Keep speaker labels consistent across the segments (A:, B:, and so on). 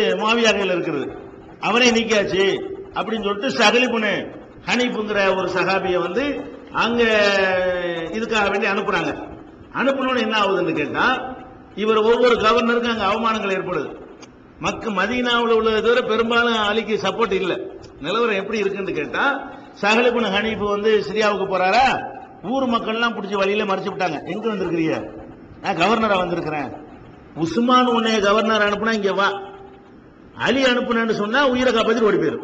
A: மாவியா இருக்கிறது அவரே நீக்கியாச்சு. அப்படின்னு சொல்லிட்டு சகலிபுனு ஹனீஃபுங்கிற ஒரு சகாபியை வந்து அங்க இதுக்காக வேண்டி அனுப்புறாங்க. அனுப்பணும்னு என்ன ஆகுதுன்னு கேட்டா இவர் ஒவ்வொரு கவர்னருக்கும் அங்க அவமானங்கள் ஏற்படுது. மக்க மதீனாவில் உள்ளதை தவிர பெரும்பாலும் அலிக்கு சப்போர்ட் இல்லை. நிலவரம் எப்படி இருக்குன்னு கேட்டா சகலிபுன் ஹனீஃப் வந்து சிரியாவுக்கு போறாரா? ஊர் மக்கள்லாம் பிடிச்சி வழியில மறைச்சு விட்டாங்க. எங்க வந்திருக்கிறீங்க? நான் கவர்னரா வந்திருக்கிறேன். உஸ்மான் உன்னைய கவர்னர் அனுப்புனா இங்க வா. அலி அனுப்புனேன்னு சொன்னா உயிரை காப்பாத்தி ஓடி போயிரு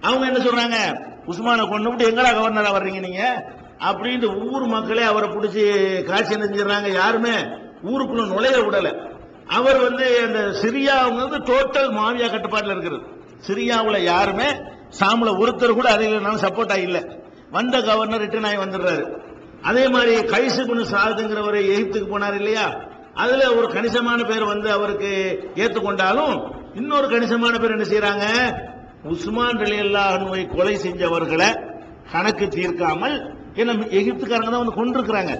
A: அவங்க என்ன சொல்றாங்க? உஸ்மானை கொண்டு விட்டு எங்கடா கவர்னரா வர்றீங்க நீங்க? அப்படின்ட்டு ஊர் மக்களே அவரை பிடிச்சி காட்சி என்ன செஞ்சிடறாங்க யாருமே ஊருக்குள்ள நுழைய விடல. அவர் வந்து அந்த சிரியா வந்து டோட்டல் மாவியா கட்டுப்பாட்டில் இருக்கிறது. சிரியாவில் யாருமே சாமில் ஒருத்தர் கூட அதில் சப்போர்ட் ஆகல வந்த கவர்னர் ரிட்டர்ன் ஆகி வந்துடுறாரு. அதே மாதிரி கைசு குணு சாதுங்கிறவர் எகிப்துக்கு போனார் இல்லையா? அதுல ஒரு கணிசமான பேர் வந்து அவருக்கு ஏற்றுக்கொண்டாலும் இன்னொரு கணிசமான பேர் என்ன செய்யறாங்க உஸ்மான் ரலியல்லாஹுவை கொலை செஞ்சவர்களை கணக்கு தீர்க்காமல் என்ன எகிப்துக்காரங்க தான் வந்து கொண்டிருக்கிறாங்க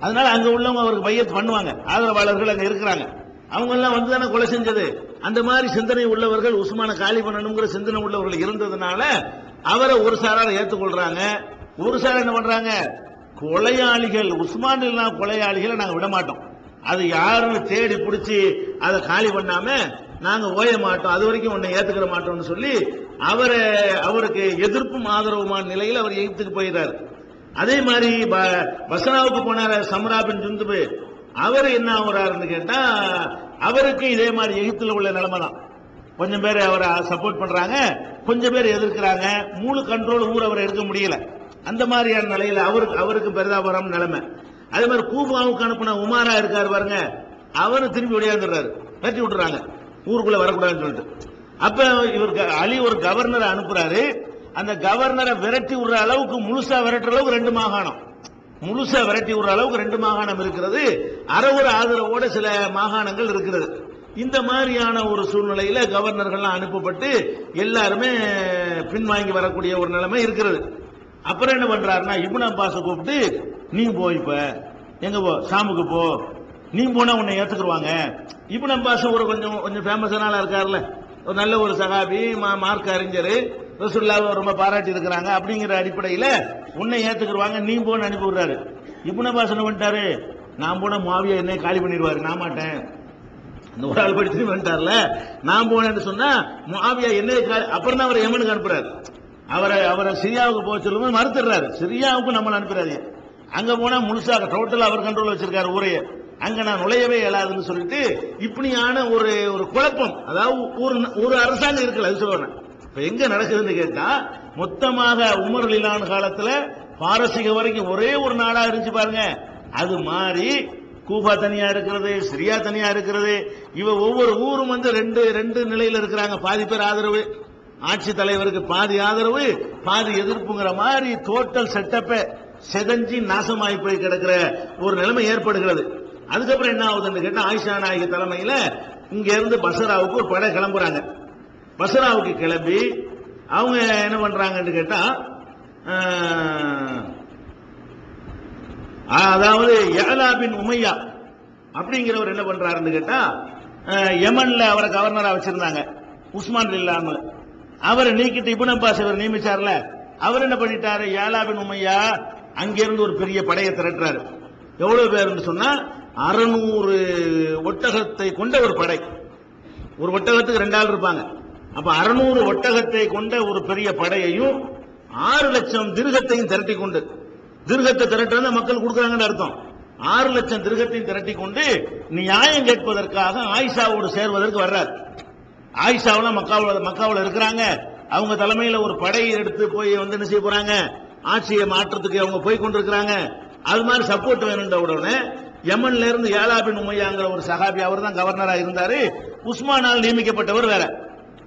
A: அதனால அங்க உள்ளவங்க அவருக்கு பையத் பண்ணுவாங்க. ஆதரவாளர்கள் அங்க இருக்கிறாங்க. அவங்க எல்லாம் வந்து தானே கொலை செஞ்சது. அந்த மாதிரி சிந்தனை உள்ளவர்கள் உஸ்மான காலி பண்ணணுங்கிற சிந்தனை உள்ளவர்கள் இருந்ததுனால அவரை ஒரு சாரார் ஏற்றுக்கொள்றாங்க ஒரு சார் என்ன பண்றாங்க? கொலையாளிகள் உஸ்மான் இல்லாம கொலையாளிகளை நாங்கள் விட மாட்டோம் அது யாருன்னு தேடி பிடிச்சி அதை காலி பண்ணாம நாங்கள் ஓய மாட்டோம் அது வரைக்கும் உன்னை ஏற்றுக்கிற மாட்டோம்னு சொல்லி அவரை அவருக்கு எதிர்ப்பும் ஆதரவுமான நிலையில் அவர் எகிப்துக்கு போயிடுறாரு. அதே மாதிரி ப- பசனாவுக்கு போனார் சம்ரா பின் ஜுந்துபு. அவர் என்ன ஆகுறாருன்னு கேட்டால் அவருக்கு இதே மாதிரி எகிப்தில் உள்ள நிலைமை தான் கொஞ்சம் பேர் அவரை சப்போர்ட் பண்ணுறாங்க கொஞ்சம் பேர் எதிர்க்கிறாங்க மூணு கண்ட்ரோல் ஊர் அவரை எடுக்க முடியல. அந்த மாதிரியான நிலையில் அவருக்கு அவருக்கு பெரிதாபுரம் நிலைமை. அதே மாதிரி கூபாவுக்கு அனுப்பின உமாரா இருக்கார் பாருங்க அவரு திரும்பி ஒடியாந்துடுறாரு கட்டி விட்டுறாங்க. ஊருக்குள்ள வரக்கூடாதுன்னு சொல்லிட்டு. அப்ப இவர் அலி ஒரு கவர்னரை அனுப்புறாரு. அந்த கவர்னரை விரட்டி விடுற அளவுக்கு முழுசா விரட்டுற அளவுக்கு ரெண்டு மாகாணம். முழுசா விரட்டி விடுற அளவுக்கு ரெண்டு மாகாணம் இருக்கிறது. அறவுற ஆதரவோட சில மாகாணங்கள் இருக்கிறது. இந்த மாதிரியான ஒரு சூழ்நிலையில கவர்னர்கள்லாம் அனுப்பப்பட்டு எல்லாருமே பின்வாங்கி வரக்கூடிய ஒரு நிலைமை இருக்கிறது. அப்புறம் என்ன பண்றாருன்னா இப்னு அப்பாஸை கூப்பிட்டு நீ போ இப்ப. எங்க போ? சாமுக்கு போ. நீ போனா உன்னை ஏத்துக்குருவாங்க. இப்னு அப்பாஸ் ஒரு கொஞ்சம் கொஞ்சம் ஃபேமஸான இருக்கார்ல ஒரு நல்ல ஒரு சகாபி மா- மார்க் அறிஞர் ரசுல்லாவை ரொம்ப பாராட்டி இருக்கிறாங்க அப்படிங்கிற அடிப்படையில் உன்னை ஏத்துக்குருவாங்க. நீ போன்னு அனுப்பி விடுறாரு. இப்னு அப்பாஸ் என்ன பண்ணிட்டாரு? நான் போன மாவியா என்னை காலி பண்ணிடுவாரு. நான் மாட்டேன். இந்த ஒரு ஆள் படிச்சு வந்துட்டார்ல நான் போனேன்னு சொன்னா மாவியா என்ன கா- அப்புறம் தான் அவர் எமனுக்கு அனுப்புறாரு. அவரை அவரை சிரியாவுக்கு போக சொல்லும்போது மறுத்துடுறாரு. சிரியாவுக்கு நம்மளை அனுப்புறாரு அங்க போனா முழுசாக டோட்டல் அவர் கண்ட்ரோல் வச்சிருக்காரு ஊரையே. அங்க நான் நுழையவே இயலாதுன்னு சொல்லிட்டு இப்படியான ஒரு ஒரு குழப்பம். அதாவது ஒரு ஒரு அரசாங்கம் இருக்குல்ல அது சொல்லுவேன் இப்ப எங்க நடக்குதுன்னு கேட்டா மொத்தமாக உமர் லீலான் காலத்துல பாரசீக வரைக்கும் ஒரே ஒரு நாடா இருந்துச்சு பாருங்க. அது மாறி கூபா தனியா இருக்கிறது சிரியா தனியா இருக்கிறது. இவ ஒவ்வொரு ஊரும் வந்து ரெண்டு ரெண்டு நிலையில இருக்கிறாங்க. பாதி பேர் ஆதரவு. ஆட்சி தலைவருக்கு பாதி ஆதரவு பாதி எதிர்ப்புங்கிற மாதிரி டோட்டல் செட்டப்பை செதஞ்சி நாசமாகி போய் கிடக்கிற ஒரு நிலைமை ஏற்படுகிறது. அதுக்கப்புறம் என்ன ஆகுதுன்னு கேட்டா ஆயிஷா நாயகி தலைமையில இங்க இருந்து பசராவுக்கு ஒரு படை கிளம்புறாங்க. பசராவுக்கு கிளம்பி அவங்க என்ன பண்றாங்கன்னு கேட்டா அதாவது ஏலா பின் உமையா அப்படிங்கிறவர் என்ன பண்றாருன்னு கேட்டா அஹ், யமன்ல அவரை கவர்னரா வச்சிருந்தாங்க. உஸ்மான் இல்லாம. அவரை நீக்கிட்டு இப்னு அப்பாஸ் இவர் நியமிச்சார்ல. அவர் என்ன பண்ணிட்டாரு? ஏலா பின் உமையா அங்கிருந்து ஒரு பெரிய படையை திரட்டுறாரு. எவ்வளவு பேர்னு சொன்னா அறுநூறு ஒட்டகத்தை கொண்ட ஒரு படை. ஒரு ஒட்டகத்துக்கு ரெண்டு ஆள் இருப்பாங்க. அப்ப அறுநூறு ஒட்டகத்தை கொண்ட ஒரு பெரிய படையையும் ஆறு லட்சம் திருகத்தையும் திரட்டி கொண்டு திருகத்தை திரட்டுறது மக்கள் கொடுக்குறாங்கன்னு அர்த்தம். ஆறு லட்சம் திருகத்தையும் திரட்டி கொண்டு நியாயம் கேட்பதற்காக ஆயிஷாவோடு சேர்வதற்கு வர்றார். ஆயிஷாவில் மக்காவில் மக்காவில் இருக்கிறாங்க. அவங்க தலைமையில் ஒரு படையை எடுத்து போய் வந்து என்ன செய்ய போறாங்க? ஆட்சியை மாற்றத்துக்கு அவங்க போய் கொண்டிருக்கிறாங்க. அது மாதிரி சப்போர்ட் வேணுன்ற உடனே யமன்ல இருந்து ஏலாபின் உமையாங்கிற ஒரு சஹாபி அவர் தான் கவர்னரா இருந்தாரு. உஸ்மானால் நியமிக்கப்பட்டவர் வேற.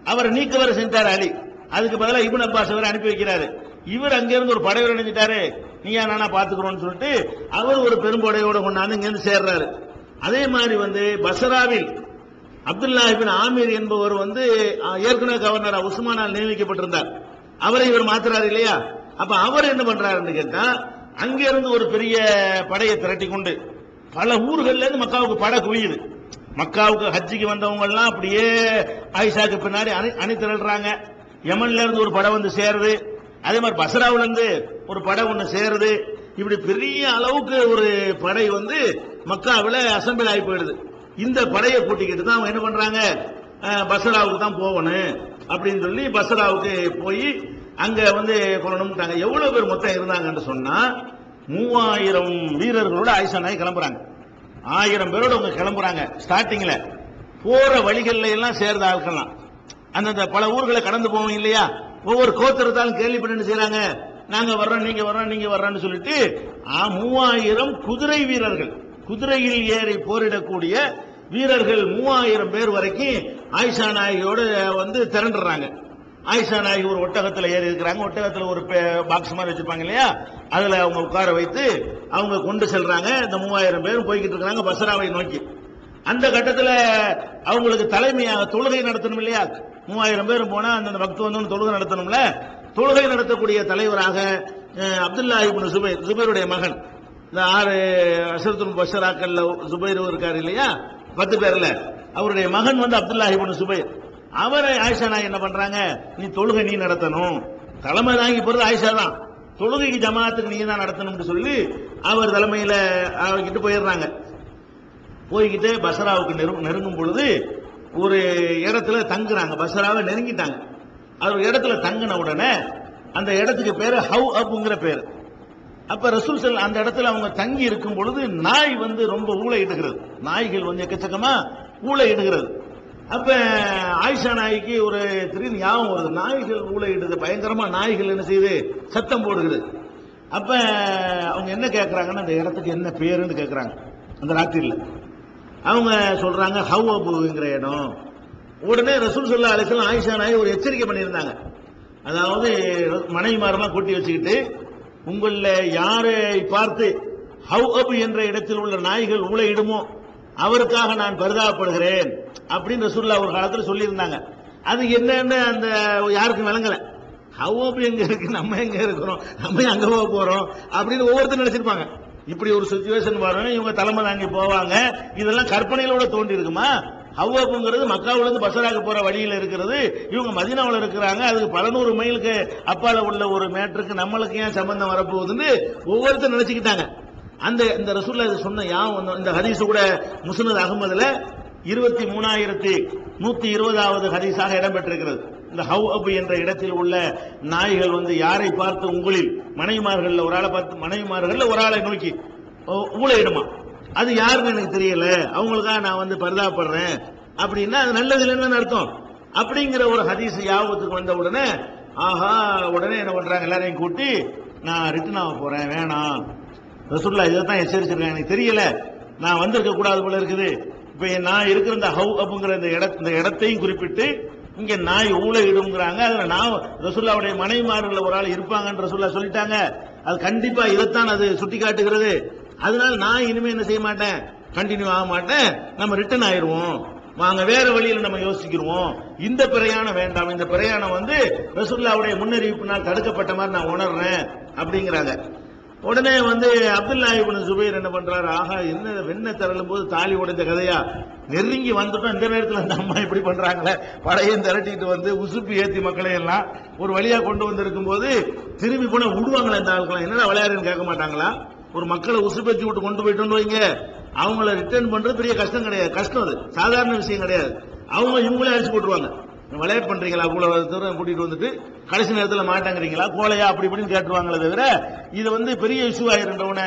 A: அவரை நீக்க வேற செஞ்சார் அலி. அதுக்கு பதிலாக இபுன் அப்பாஸ் அவரை அனுப்பி வைக்கிறாரு. இவர் அங்கிருந்து ஒரு படைவர் நினைச்சிட்டாரு நீயா நானா பாத்துக்கிறோம்னு சொல்லிட்டு அவர் ஒரு பெரும்படையோட கொண்டாந்து இங்கிருந்து சேர்றாரு. அதே மாதிரி வந்து பசராவில் அப்துல்லா இபின் ஆமீர் என்பவர் வந்து ஏற்கனவே கவர்னரா உஸ்மானால் நியமிக்கப்பட்டிருந்தார். அவரை இவர் மாத்துறாரு இல்லையா? அப்ப அவர் என்ன பண்றாருன்னு கேட்டா அங்கிருந்து ஒரு பெரிய படையை திரட்டி கொண்டு பல ஊர்கள்ல இருந்து மக்காவுக்கு படை குவியுது. மக்காவுக்கு ஹஜ்ஜிக்கு வந்தவங்க எல்லாம் அப்படியே ஆயிஷாக்கு பின்னாடி அணி அணி திரள்றாங்க. யமன்ல இருந்து ஒரு படம் வந்து சேருது. அதே மாதிரி பசராவுல இருந்து ஒரு படம் ஒன்று சேருது. இப்படி பெரிய அளவுக்கு ஒரு படை வந்து மக்காவில் அசம்பிள் ஆகி போயிடுது. இந்த படையை கூட்டிக்கிட்டு தான் அவங்க என்ன பண்றாங்க? பசராவுக்கு பஸ்ராவுக்கு தான் போகணும் அப்படின்னு சொல்லி பசராவுக்கு போய் அங்க வந்து கொள்ளணும்ட்டாங்க எவ்வளவு பேர் மொத்தம் இருந்தாங்கன்னு சொன்னா மூவாயிரம் வீரர்களோட ஆயிஷா நாய் கிளம்புறாங்க. ஆயிரம் பேரோட அவங்க கிளம்புறாங்க. ஸ்டார்டிங்ல போற வழிகள்ல எல்லாம் சேர்ந்த ஆட்கள்லாம். அந்தந்த பல ஊர்களை கடந்து போவோம் இல்லையா? ஒவ்வொரு கோத்திரத்தாலும் கேள்விப்பட்டு செய்யறாங்க நாங்க வர்றோம் நீங்க வர்றோம் நீங்க வர்றோம்னு சொல்லிட்டு மூவாயிரம் குதிரை வீரர்கள் குதிரையில் ஏறி போரிடக்கூடிய வீரர்கள் மூவாயிரம் பேர் வரைக்கும் ஆயிஷா நாயகியோட வந்து திரண்டுறாங்க. ஆயிஷா நாயகி ஒரு ஒட்டகத்தில் ஏறி இருக்கிறாங்க. ஒட்டகத்தில் ஒரு பாக்ஸ் மாதிரி வச்சிருப்பாங்க இல்லையா? அதில் அவங்க உட்கார வைத்து அவங்க கொண்டு செல்றாங்க. இந்த மூவாயிரம் பேரும் போய்கிட்டு இருக்கிறாங்க பசராவை நோக்கி. அந்த கட்டத்தில் அவங்களுக்கு தலைமையாக தொழுகை நடத்தணும் இல்லையா? மூவாயிரம் பேர் போனால் அந்த பக்து வந்து தொழுகை நடத்தணும்ல? தொழுகை நடத்தக்கூடிய தலைவராக அஹ், அப்துல்லா சுபைர் சுபைருடைய மகன். இந்த ஆறு அசரத்துல் பஷராக்கல்ல சுபைர் இருக்கார் இல்லையா? பத்து பேர்ல. அவருடைய மகன் வந்து அப்துல்லா இப்னு சுபைர். அவரை ஆயிஷா நாய் என்ன பண்றாங்க? நீ தொழுகை நீ நடத்தணும். தலைமை தாங்கி போறது ஆயிஷா தான். தொழுகைக்கு ஜமாத்துக்கு நீ தான் நடத்தணும்னு சொல்லி அவர் தலைமையில அவர்கிட்ட போயிடுறாங்க. போய்கிட்டு பசராவுக்கு நெரு- நெருங்கும் பொழுது ஒரு இடத்துல தங்குறாங்க. பசராவை நெருங்கிட்டாங்க. அவர் ஒரு இடத்துல தங்கின உடனே அந்த இடத்துக்கு பேர் ஹவு அப்புங்கிற பேர். அப்ப ரசூல் செல் அந்த இடத்துல அவங்க தங்கி இருக்கும் பொழுது நாய் வந்து ரொம்ப ஊழையிடுகிறது நாய்கள் வந்து எக்கச்சக்கமா ஊழையிடுகிறது அப்போ ஆயிஷா நாய்க்கு ஒரு திடீர்னு ஞாபகம் வருது. நாய்கள் ஊழையிடுது பயங்கரமாக நாய்கள் என்ன செய்யுது? சத்தம் போடுகிறது அப்போ அவங்க என்ன கேட்குறாங்கன்னா அந்த இடத்துக்கு என்ன பேருன்னு கேட்குறாங்க அந்த ராத்திரியில். அவங்க சொல்கிறாங்க ஹவ் அபுங்கிற இடம். உடனே ரசூல் சொல்லா அலிஸ்லாம் ஆயிஷா நாய் ஒரு எச்சரிக்கை பண்ணியிருந்தாங்க. அதாவது மனைவிமாரெல்லாம் கூட்டி வச்சுக்கிட்டு உங்களில் யாரை பார்த்து ஹவ் அபு என்ற இடத்தில் உள்ள நாய்கள் ஊழையிடுமோ அவருக்காக நான் பரிதாபப்படுகிறேன். அப்படின்னு ரசூல்லா ஒரு காலத்தில் சொல்லியிருந்தாங்க. அது என்னன்னு அந்த யாருக்கும் விளங்கலை. ஹவ் எங்கே எங்க இருக்கு? நம்ம எங்க இருக்கிறோம்? நம்ம அங்க போக போறோம்? அப்படின்னு ஒவ்வொருத்தரும் நினைச்சிருப்பாங்க. இப்படி ஒரு சுச்சுவேஷன் வரும் இவங்க தலைமை தாங்கி போவாங்க. இதெல்லாம் கற்பனையிலோட தோண்டி இருக்குமா? ஹவ்வாப்புங்கிறது மக்காவுல இருந்து பசராக்கு போற வழியில இருக்கிறது. இவங்க மதினாவில் இருக்கிறாங்க. அதுக்கு பல நூறு மைலுக்கு அப்பால உள்ள ஒரு மேட்டருக்கு நம்மளுக்கு ஏன் சம்பந்தம் வரப்போகுதுன்னு ஒவ்வொருத்தரும் நினைச்சுக்கிட்டாங்க. அந்த இந்த ரசூல்ல சொன்ன யாம் இந்த ஹதீஸ் கூட முஸ்னத் அகமதுல இருபத்தி மூணாயிரத்தி நூத்தி இருபதாவது ஹதீஸாக இடம்பெற்றிருக்கிறது. இந்த ஹவ் அபு என்ற இடத்தில் உள்ள நாய்கள் வந்து யாரை பார்த்து உங்களில் மனைவிமார்கள் ஒரு ஆளை பார்த்து மனைவிமார்கள் ஒரு ஆளை நோக்கி ஊழையிடுமா அது யாருன்னு எனக்கு தெரியல. அவங்களுக்காக நான் வந்து பரிதாபப்படுறேன். அப்படின்னா அது நல்லது இல்லைன்னு அர்த்தம். அப்படிங்கிற ஒரு ஹதீஸ் யாபத்துக்கு வந்த உடனே ஆஹா உடனே என்ன பண்றாங்க? எல்லாரையும் கூட்டி நான் ரிட்டர்ன் ஆக போறேன் வேணாம். ரசுல்லா இதை தான் எச்சரிச்சிருக்கேன் எனக்கு தெரியல. நான் வந்திருக்க கூடாது போல இருக்குது. இப்ப நான் இருக்கிற இந்த ஹவு அப்புங்கிற இந்த இட இந்த இடத்தையும் குறிப்பிட்டு இங்க நாய் ஊழ இடுங்கிறாங்க அதுல நான் ரசுல்லாவுடைய மனைவிமார்கள் ஒரு ஆள் இருப்பாங்கன்னு ரசுல்லா சொல்லிட்டாங்க. அது கண்டிப்பா இதைத்தான் அது சுட்டி காட்டுகிறது அதனால நான் இனிமே என்ன செய்ய மாட்டேன்? கண்டினியூ ஆக மாட்டேன். நம்ம ரிட்டர்ன் ஆயிடுவோம். வாங்க வேற வழியில நம்ம யோசிக்கிறோம் இந்த பிரயாணம் வேண்டாம். இந்த பிரயாணம் வந்து ரசூல்லாவுடைய முன்னறிவிப்பினால் தடுக்கப்பட்ட மாதிரி நான் உணர்றேன் அப்படிங்கிறாங்க. உடனே வந்து அப்துல்லா இப்னு சுபைர் என்ன பண்றாரு? ஆகா என்ன வெண்ணெய் திரளும் போது தாலி உடைந்த கதையா? நெருங்கி வந்துட்டோம். இந்த நேரத்தில் அந்த அம்மா இப்படி பண்றாங்களே? படையும் திரட்டிட்டு வந்து உசுப்பு ஏத்தி மக்களை எல்லாம் ஒரு வழியா கொண்டு வந்திருக்கும் போது திரும்பி போனா விடுவாங்களா இந்த ஆளுக்கெல்லாம் என்னடா விளையாடுன்னு கேட்க மாட்டாங்களா? ஒரு மக்களை உசுப்பேத்தி விட்டு கொண்டு போயிட்டு வைங்க. அவங்கள ரிட்டர்ன் பண்றது பெரிய கஷ்டம் கிடையாது. கஷ்டம் அது. சாதாரண விஷயம் கிடையாது. அவங்க இவங்களே அழைச்சி போட்டுருவாங்க. விளைய பண்றீங்களா? அவ்வளவு தூரம் கூட்டிட்டு வந்துட்டு கடைசி நேரத்தில் மாட்டாங்கிறீங்களா? கோலையா? அப்படி இப்படின்னு கேட்டுருவாங்களே தவிர இது வந்து பெரிய இஷ்யூ ஆயிருந்தவன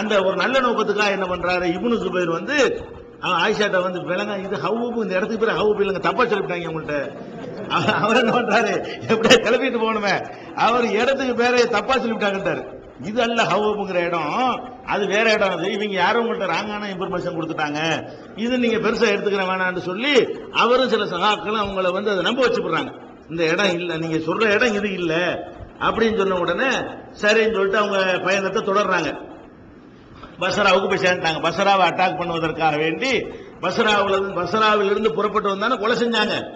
A: அந்த ஒரு நல்ல நோக்கத்துக்காக என்ன பண்றாரு? இபுனு சுபைர் வந்து அவன் ஆயிஷாட்ட வந்து விலங்க இது ஹவுப்பு இந்த இடத்துக்கு பேர் ஹவுப்பு இல்லைங்க தப்பா சொல்லிவிட்டாங்க உங்கள்கிட்ட அவர் அவர் என்ன பண்றாரு? எப்படியா கிளப்பிட்டு போகணுமே. அவர் இடத்துக்கு பேரை தப்பா சொல்லிவிட்டாங்கட்டாரு இது அல்ல ஹவுங்கிற இடம். அது வேற இடம். அது இவங்க யாரும் உங்கள்ட்ட ராங்கான இன்ஃபர்மேஷன் கொடுத்துட்டாங்க. இது நீங்க பெருசா எடுத்துக்கிற வேணாம்னு சொல்லி அவரும் சில சகாக்களும் அவங்கள வந்து அதை நம்ப வச்சுப்படுறாங்க. இந்த இடம் இல்லை நீங்க சொல்ற இடம் இது இல்லை அப்படின்னு சொன்ன உடனே சரின்னு சொல்லிட்டு அவங்க பயணத்தை தொடர்றாங்க. பசராவுக்கு போய் சேர்ந்துட்டாங்க. பசராவை அட்டாக் பண்ணுவதற்காக வேண்டி பசராவில் இருந்து பசராவில் இருந்து புறப்பட்டு வந்தானே கொலை செஞ்சாங்க.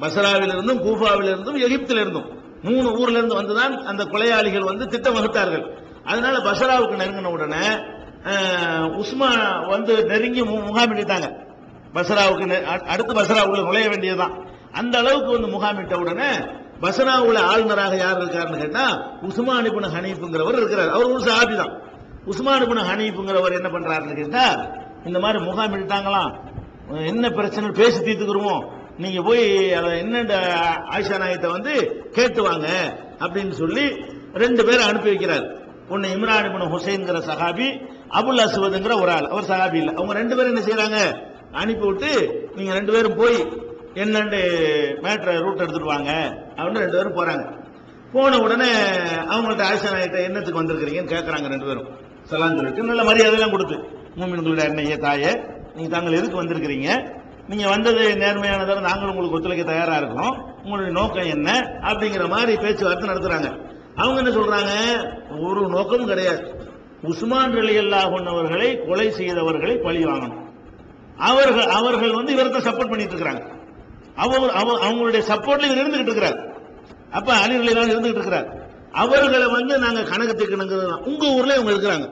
A: பசராவிலிருந்தும் கூஃபாவிலிருந்தும் எகிப்திலிருந்தும். மூணு ஊர்ல இருந்து வந்துதான் அந்த கொலையாளிகள் வந்து திட்டம் வகுத்தார்கள். அதனால பசராவுக்கு நெருங்கின உடனே உஸ்மா வந்து நெருங்கி மு- முகாமிட்டாங்க பசராவுக்கு அடுத்து பசராவுக்குள்ள நுழைய வேண்டியதுதான். அந்த அளவுக்கு வந்து முகாமிட்ட உடனே பஸ்ராவுல ஆளுநராக யார் இருக்காருன்னு கேட்டா உஸ்மான் அனுப்பின ஹனீப்புங்கிறவர் இருக்கிறார். அவர் ஒரு சஹாபி தான். உஸ்மான் இப்னு ஹனீஃப்ங்கிறவர் என்ன பண்றாருன்னு கேட்டா இந்த மாதிரி முகாமிட்டாங்களாம் என்ன பிரச்சனை? பேசி தீர்த்துக்கிறோமோ நீங்க போய் அதை என்ன ஆயிஷா நாயத்தை வந்து கேட்டு வாங்க அப்படின்னு சொல்லி ரெண்டு பேரை அனுப்பி வைக்கிறார். ஒன்னு இம்ரான் இபின் ஹுசைன்ங்கிற சஹாபி அபுல் அசுவதுங்கிற ஒரு ஆள். அவர் சஹாபி இல்லை. அவங்க ரெண்டு பேரும் என்ன செய்யறாங்க அனுப்பி விட்டு நீங்க ரெண்டு பேரும் போய் என்னன்னு மேட்ரை ரூட் எடுத்துட்டு வாங்க அப்படின்னு ரெண்டு பேரும் போறாங்க. போன உடனே அவங்கள்ட்ட ஆயிஷா நாயிட்ட என்னத்துக்கு வந்திருக்கிறீங்கன்னு கேட்கறாங்க ரெண்டு பேரும். சலாம் சொல்லிட்டு நல்ல மரியாதையெல்லாம் கொடுத்து மூமின்களுடைய அன்னைய தாயே நீங்க தாங்கள் எதுக்கு வந்திருக்கிறீங்க? நீங்க வந்தது நேர்மையானதால் நாங்களும் உங்களுக்கு ஒத்துழைக்க தயாரா இருக்கிறோம் உங்களுடைய நோக்கம் என்ன? அப்படிங்கிற மாதிரி பேச்சுவார்த்தை நடத்துறாங்க. அவங்க என்ன சொல்றாங்க? ஒரு நோக்கமும் கிடையாது. உஸ்மான் ரலி அல்லாஹர்களை கொலை செய்தவர்களை பழி வாங்கணும். அவர்கள் அவர்கள் வந்து இவர்த்த சப்போர்ட் பண்ணிட்டு இருக்கிறாங்க. அவர் அவ- அவங்களுடைய சப்போர்ட்ல இவர் இருந்துகிட்டு இருக்கிறார். அப்ப அலி ரலி இருந்துகிட்டு இருக்கிறார். அவர்களை வந்து நாங்க கணக்கு தான். உங்க ஊர்ல இவங்க இருக்கிறாங்க.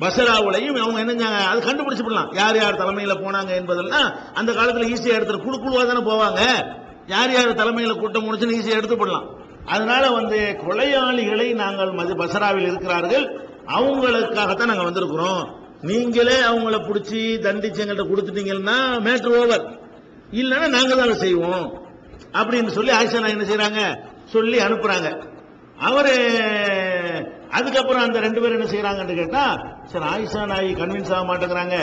A: பசராவுலையும் அவங்க என்னஞ்சாங்க அது கண்டுபிடிச்சு விடலாம். யார் யார் தலைமையில போனாங்க என்பதெல்லாம் அந்த காலத்துல ஈஸியா எடுத்துட்டு குழு குழுவா தானே போவாங்க. யார் யார் தலைமையில கூட்டம் முடிச்சுன்னு ஈஸியா எடுத்து போடலாம். அதனால வந்து கொலையாளிகளை நாங்கள் மது பசராவில் இருக்கிறார்கள். அவங்களுக்காகத்தான் நாங்கள் வந்திருக்கிறோம். நீங்களே அவங்கள பிடிச்சி தண்டிச்சு எங்கள்கிட்ட கொடுத்துட்டீங்கன்னா மேட்ரு ஓவர் இல்லைன்னா நாங்கள் தான் செய்வோம். அப்படின்னு சொல்லி ஆயிஷா நாய் என்ன செய்கிறாங்க சொல்லி அனுப்புறாங்க. அவரு அதுக்கப்புறம் அந்த ரெண்டு பேரும் என்ன செய்யறாங்கன்னு கேட்டா சரி ஆயிஷா நாய் கன்வின்ஸ் ஆக மாட்டேங்கிறாங்க.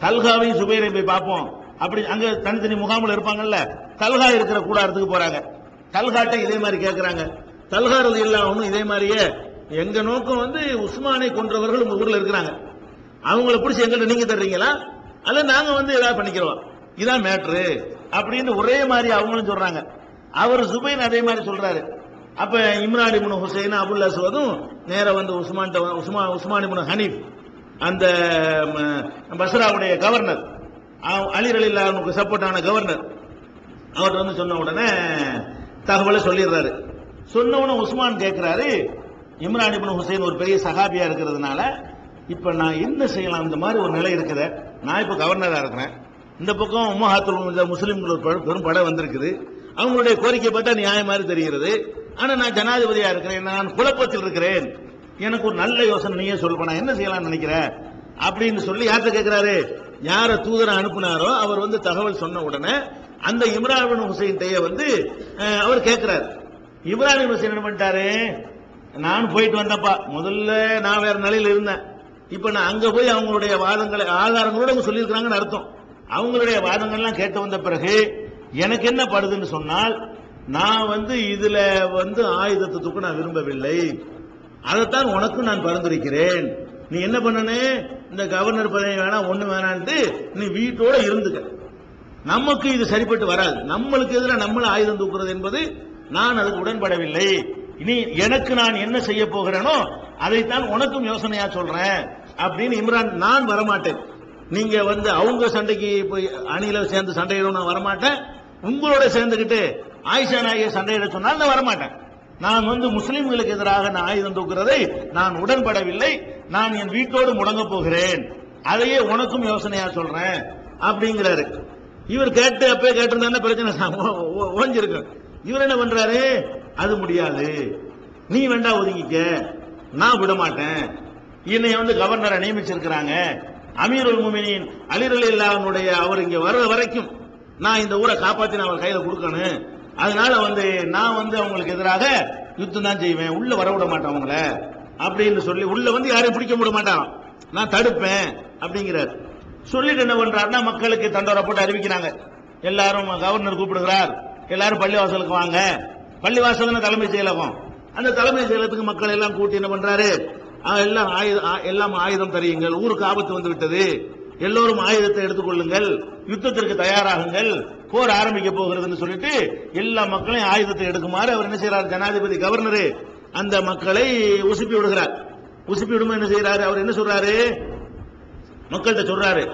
A: தல்காவையும் சுபைரையும் போய் பார்ப்போம். அப்படி அங்க தனித்தனி முகாமில் இருப்பாங்கல்ல தல்கா இருக்கிற கூடாரத்துக்கு போறாங்க. தல்காட்டை இதே மாதிரி கேட்கிறாங்க தல்காரது இல்லாம இதே மாதிரியே எங்க நோக்கம் வந்து உஸ்மானை கொன்றவர்கள் உங்க ஊர்ல இருக்கிறாங்க. அவங்கள பிடிச்சி எங்கள்கிட்ட நீங்க தர்றீங்களா? அல்ல நாங்க வந்து ஏதாவது பண்ணிக்கிறோம். இதான் மேட்ரு அப்படின்னு ஒரே மாதிரி அவங்களும் சொல்றாங்க. அவர் சுபைன் அதே மாதிரி சொல்றாரு. அப்ப இம்ரான் இபுன் ஹுசைன் அபுல் அசுவதும் நேர வந்து உஸ்மான் உஸ்மா உஸ்மான் இபுன் ஹனீப் அந்த பஸ்ராவுடைய கவர்னர் அவ- அலி சப்போர்ட் ஆன கவர்னர் அவர்கிட்ட வந்து சொன்ன உடனே தகவலை சொல்லிடுறாரு. சொன்ன உஸ்மான் கேட்கிறாரு இம்ரான் இபின் ஹுசைன் ஒரு பெரிய சகாபியா இருக்கிறதுனால இப்ப நான் என்ன செய்யலாம்? இந்த மாதிரி ஒரு நிலை இருக்குது. நான் இப்ப கவர்னரா இருக்கிறேன். இந்த பக்கம் உம்மஹாத்துல் இந்த ஒரு பெரும் படம் வந்திருக்குது. அவங்களுடைய கோரிக்கை பார்த்தா நியாயம் மாதிரி தெரிகிறது. ஆனா நான் ஜனாதிபதியா இருக்கிறேன். நான் குழப்பத்தில் இருக்கிறேன். எனக்கு ஒரு நல்ல யோசனை நீயே சொல்ல நான் என்ன செய்யலாம்னு நினைக்கிறேன் அப்படின்னு சொல்லி யார்கிட்ட கேட்கிறாரு யார தூதரை அனுப்புனாரோ அவர் வந்து தகவல் சொன்ன உடனே அந்த இம்ரான் ஹுசைன் வந்து அவர் கேட்கிறார் இம்ரான் ஹுசைன் என்ன பண்ணிட்டாரு? நான் போயிட்டு வந்தப்பா முதல்ல நான் வேற நிலையில இருந்தேன். இப்ப நான் அங்க போய் அவங்களுடைய வாதங்களை ஆதாரங்களோட அவங்க சொல்லியிருக்கிறாங்கன்னு அர்த்தம். அவங்களுடைய வாதங்கள்லாம் கேட்டு வந்த பிறகு எனக்கு என்ன படுதுன்னு சொன்னால் நான் வந்து இதுல வந்து ஆயுதத்துக்கு நான் விரும்பவில்லை. அதைத்தான் உனக்கும் நான் பரிந்துரைக்கிறேன். நீ என்ன பண்ணனு? இந்த கவர்னர் பதவி வேணாம் ஒண்ணு வேணான்ட்டு நீ வீட்டோட இருந்துக்க. நமக்கு இது சரிப்பட்டு வராது. நம்மளுக்கு எதிராக நம்மளை ஆயுதம் தூக்குறது என்பது நான் அதுக்கு உடன்படவில்லை. இனி எனக்கு நான் என்ன செய்ய போகிறேனோ அதைத்தான் உனக்கும் யோசனையா சொல்றேன் அப்படின்னு இம்ரான் நான் வரமாட்டேன். நீங்க வந்து அவங்க சண்டைக்கு போய் அணியில சேர்ந்து சண்டையிடும் நான் வரமாட்டேன். உங்களோட சேர்ந்துக்கிட்டு ஆயிஷா நாயை சண்டையிட சொன்னால் நான் வரமாட்டேன். நான் வந்து முஸ்லிம்களுக்கு எதிராக நான் ஆயுதம் தூக்குறதை நான் உடன்படவில்லை. நான் என் வீட்டோடு முடங்க போகிறேன். அதையே உனக்கும் யோசனையா சொல்றேன் அப்படிங்கிறாரு. இவர் கேட்டு அப்பயே கேட்டிருந்தா பிரச்சனை. சா- ஓஞ்சிருக்கும். இவர் என்ன பண்றாரு? அது முடியாது. நீ வேண்டா ஒதுங்கிக்க. நான் விட மாட்டேன் என்னை வந்து கவர்னரை நியமிச்சிருக்கிறாங்க. அமீருல் முமினின் அலிரலி இல்லாமனுடைய அவர் இங்க வர்ற வரைக்கும் நான் இந்த ஊரை காப்பாத்தி நான் அவர் கையில கொடுக்கணும். அதனால வந்து நான் வந்து அவங்களுக்கு எதிராக யுத்தம் தான் செய்வேன். உள்ள வர விட மாட்டேன் அவங்கள. அப்படின்னு சொல்லி உள்ள வந்து யாரையும் பிடிக்க விட மாட்டான். நான் தடுப்பேன் அப்படிங்கிறார். சொல்லிட்டு என்ன பண்றாருன்னா மக்களுக்கு தண்டோரை போட்டு அறிவிக்கிறாங்க. எல்லாரும் கவர்னர் கூப்பிடுகிறார். எல்லாரும் பள்ளிவாசலுக்கு வாங்க. பள்ளிவாசல் தலைமை செயலகம்? அந்த தலைமை செயலகத்துக்கு மக்கள் எல்லாம் கூட்டி என்ன பண்றாரு? எல்லாம் ஆயுதம் ஆ, எல்லாம் ஆயுதம் தெரியுங்கள். ஊருக்கு ஆபத்து வந்து விட்டது எல்லோரும் ஆயுதத்தை எடுத்துக்கொள்ளுங்கள். யுத்தத்திற்கு தயாராகுங்கள். போர் ஆரம்பிக்க போகிறதுன்னு சொல்லிட்டு எல்லா மக்களையும் ஆயுதத்தை எடுக்குமாறு அவர் என்ன செய்யறார் ஜனாதிபதி கவர்னரு அந்த மக்களை உசுப்பி விடுகிறார். உசுப்பி விடுமா என்ன செய்யறாரு அவர் என்ன சொல்றாரு? மக்கள்கிட்ட சொல்றாரு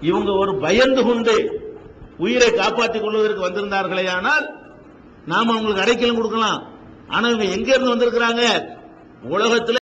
A: இவங்க ஒரு பயந்து கொண்டு உயிரை காப்பாற்றிக் கொள்வதற்கு வந்திருந்தார்களே ஆனால் நாம அவங்களுக்கு அடைக்கலம் கொடுக்கலாம். ஆனா இவங்க எங்க இருந்து வந்திருக்கிறாங்க? உலகத்துல